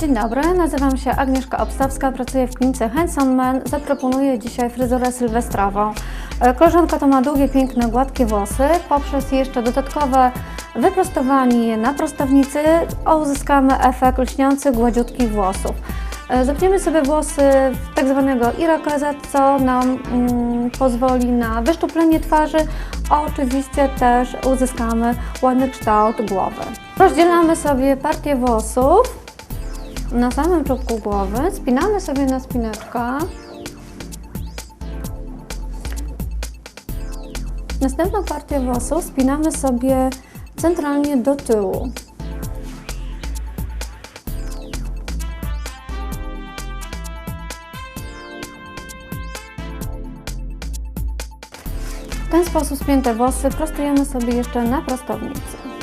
Dzień dobry, nazywam się Agnieszka Obstawska, pracuję w klinice Handsome Man. Zaproponuję dzisiaj fryzurę sylwestrową. E, Koleżanka to ma długie, piękne, gładkie włosy. Poprzez jeszcze dodatkowe wyprostowanie na prostownicy uzyskamy efekt lśniących, gładziutkich włosów. E, Zepniemy sobie włosy w tak zwanego irokeza, co nam mm, pozwoli na wyszczuplenie twarzy, oczywiście też uzyskamy ładny kształt głowy. Rozdzielamy sobie partię włosów na samym czubku głowy, spinamy sobie na spineczkę. Następną partię włosów spinamy sobie centralnie do tyłu. W ten sposób spięte włosy prostujemy sobie jeszcze na prostownicy.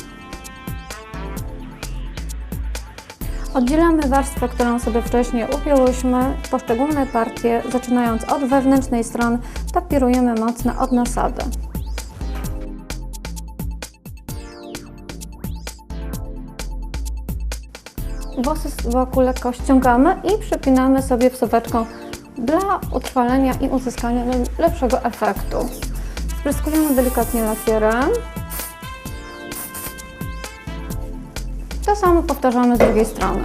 Oddzielamy warstwę, którą sobie wcześniej upięłyśmy, poszczególne partie, zaczynając od wewnętrznej strony, tapirujemy mocno od nasady. Włosy z boku lekko ściągamy i przypinamy sobie wsuweczką dla utrwalenia i uzyskania lepszego efektu. Spryskujemy delikatnie lakierem. To samo powtarzamy z drugiej strony.